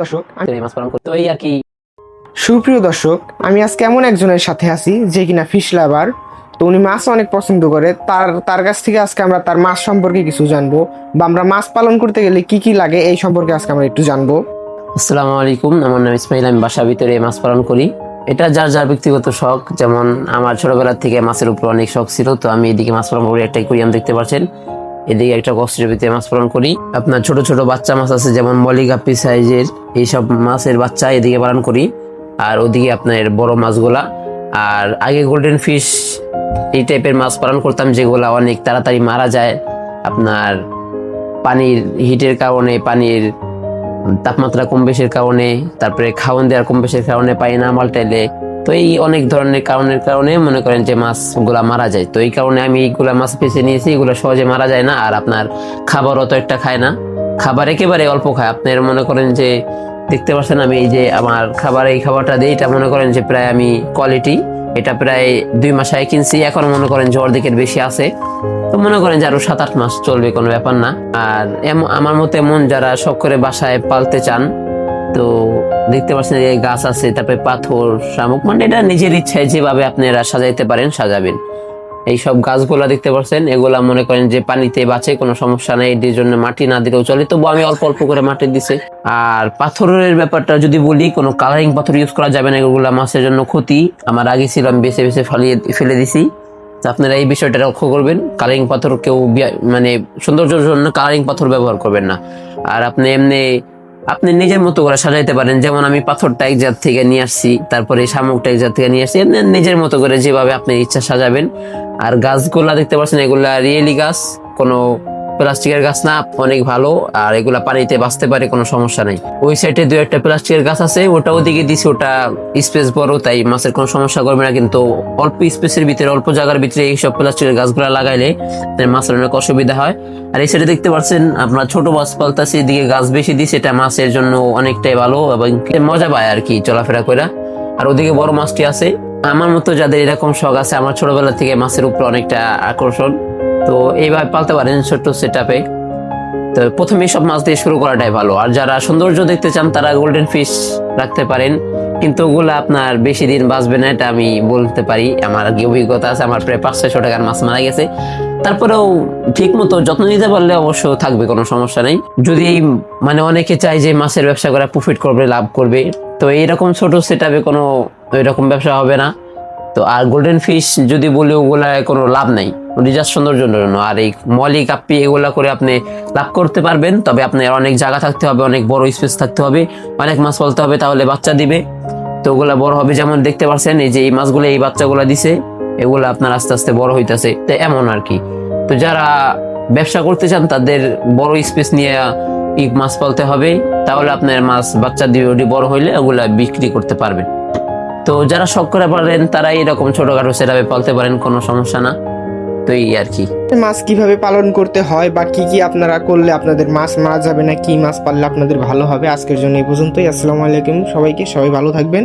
দর্শক আমি- মাছ পালন করতে এই আর কি। সুপ্রিয় দর্শক আমি আজকে এমন একজনের সাথে আছি যে কিনা ফিশ লাভার তো উনি মাছ অনেক পছন্দ করে। তার তার কাছ থেকে আজকে আমরা তার মাছ সম্পর্কে কিছু জানব বা আমরা মাছ পালন করতে গেলে কি কি লাগে এই সম্পর্কে আজকে আমরা একটু জানব। আসসালামু আলাইকুম আমার নাম ইসমাইল আমি বাসার ভিতরে মাছ পালন করি। এটা যার যার ব্যক্তিগত শখ যেমন আমার ছোটবেলা থেকে মাছের উপর অনেক শখ ছিল তো আমি এদিকে মাছ পালন করি একটা কুরিয়াম দেখতে পাচ্ছেন। এদিকে একটা কষ্টের মাছ পালন করি। আপনার ছোট ছোট বাচ্চা মাছ আছে, যেমন মলিগাপ্পি সাইজের এইসব মাছের বাচ্চা এদিকে পালন করি। আর ওদিকে আপনার বড় মাছগুলা। আর আগে গোল্ডেন ফিশ এই টাইপের মাছ পালন করতাম, যেগুলা অনেক তাড়াতাড়ি মারা যায়। আপনার পানির হিটের কারণে, পানির তাপমাত্রা কম বেশির কারণে, তারপরে খাওয়ান দেওয়ার কম বেশির কারণে পাই না মালটাইলে তো এই অনেক ধরনের কারণের কারণে মনে করেন যে মাছগুলা মারা যায়। তো এই কারণে আমি এইগুলা মাছ বেছে নিয়েছি, এগুলো সহজে মারা যায় না। আর আপনার খাবার অত একটা খায় না। খাবার একেবারে অল্প খায়। আপনার মনে করেন যে দেখতে পাচ্ছেন আমি এই যে আমার খাবার, এই খাবারটা দিই এটা মনে করেন যে প্রায় আমি কোয়ালিটি এটা প্রায় দুই মাস আগে কিনছি, এখন মনে করেন যে অর্ধেকের বেশি আছে। তো মনে করেন যে আরও সাত আট মাস চলবে, কোনো ব্যাপার না। আর আমার মতো এমন যারা শখ করে বাসায় পালতে চান তো দেখতে পাচ্ছেন যে গাছ আছে, তারপরে পাথর, শামুক মানে এটা নিজের ইচ্ছায় যেভাবে আপনারা সাজাইতে পারেন, সাজাবেন। এই সব গাছগুলা দেখতে পাচ্ছেন, এগুলা মনে করেন যে পানিতে বাঁচে, কোনো সমস্যা নেই এটির জন্য মাটি না দিলেও চলে। তবু আমি অল্প অল্প করে মাটি দিছে। আর পাথরের ব্যাপারটা যদি বলি, কোনো কালারিং পাথর ইউজ করা যাবে না, এগুলা মাছের জন্য ক্ষতি। আমার আগে ছিল, আমি বেছে বেছে ফালিয়ে, ফেলে দিছি। আপনারা এই বিষয়টা লক্ষ্য করবেন কালারিং পাথর কেউ মানে সৌন্দর্যের জন্য কালারিং পাথর ব্যবহার করবেন না। আর আপনি এমনি আপনি নিজের মতো করে সাজাইতে পারেন। যেমন আমি পাথরটা এক জাত থেকে নিয়ে আসছি, তারপরে শামুকটা এক জাত থেকে নিয়ে আসছি। নিজের মতো করে যেভাবে আপনি ইচ্ছা সাজাবেন। আর গাছগুলা দেখতে পাচ্ছেন, এগুলা রিয়েলি গাছ, কোনো প্লাস্টিকের গাছ না অনেক ভালো, আর এগুলা পানিতে বাঁচতে পারে, কোনো সমস্যা নেই। ওই সাইডে দু একটা প্লাস্টিকের গাছ আছে, ওটা ওদিকে দিছি, ওটা স্পেস বড়, তাই মাছের কোনো সমস্যা করবে না, কিন্তু অল্প স্পেসের ভিতরে, অল্প জায়গার ভিতরে এইসব প্লাস্টিকের গাছগুলা লাগাইলে মাছের অনেক অসুবিধা হয়। আর এই সাইডে দেখতে পাচ্ছেন, আপনার ছোট মাছ পালতাছি, এদিকে গাছ বেশি দিই সেটা মাছের জন্য অনেকটাই ভালো এবং মজা পায় আর কি চলাফেরা করে আর ওদিকে বড় মাছটি আছে। আমার মতো যাদের এরকম শখ আছে, আমার ছোটবেলা থেকে মাছের উপর অনেকটা আকর্ষণ। তো এইভাবে পালতে পারেন ছোট্ট সেট তো প্রথমে সব মাছ দিয়ে শুরু করাটাই ভালো। আর যারা সৌন্দর্য দেখতে চান, তারা গোল্ডেন ফিশ রাখতে পারেন। কিন্তু ওগুলো আপনার বেশি দিন বাঁচবে না, এটা আমি বলতে পারি। আমার কি অভিজ্ঞতা আছে, আমার প্রায় পাঁচ ছয়শো টাকার মাছ মারা গেছে। তারপরেও ঠিক মতো যত্ন নিতে পারলে অবশ্য থাকবে, কোনো সমস্যা নেই। যদি মানে অনেকে চায় যে মাছের ব্যবসা করে প্রফিট করবে, লাভ করবে, তো এইরকম ছোট সেট আপে কোনো এরকম ব্যবসা হবে না। তো আর গোল্ডেন ফিশ যদি বলি ওগুলা কোনো লাভ নাই। রিজার্ভ সৌন্দর্যের জন্য। আর এই মলি, কাপ্পি এগুলা করে আপনি লাভ করতে পারবেন, তবে আপনার অনেক জায়গা থাকতে হবে, অনেক বড় স্পেস থাকতে হবে। অনেক মাছ পালতে হবে, তাহলে বাচ্চা দিবে। তো ওগুলা বড় হবে যেমন দেখতে পাচ্ছেন, এই যে এই মাছগুলো, এই বাচ্চাগুলা দিছে, এগুলো আপনার আস্তে আস্তে বড় হইতাছে। তো এমন আর কি। তো যারা ব্যবসা করতে চান, তাদের বড় স্পেস নিয়ে মাছ পালতে হবে, তাহলে আপনার মাছ বাচ্চা দিয়ে বড় হইলে ওগুলা বিক্রি করতে পারবেন। তো যারা শখ করে পারেন তারা এরকম ছোটখাটো সেটাবে পালতে পারেন, কোনো সমস্যা না। এই আর কি। মাছ কীভাবে পালন করতে হয় বা কি কি আপনারা করলে আপনাদের মাছ মারা যাবে না, কি মাছ পাললে আপনাদের ভালো হবে, আজকের জন্য এই পর্যন্তই। আসসালামু আলাইকুম সবাইকে, সবাই ভালো থাকবেন।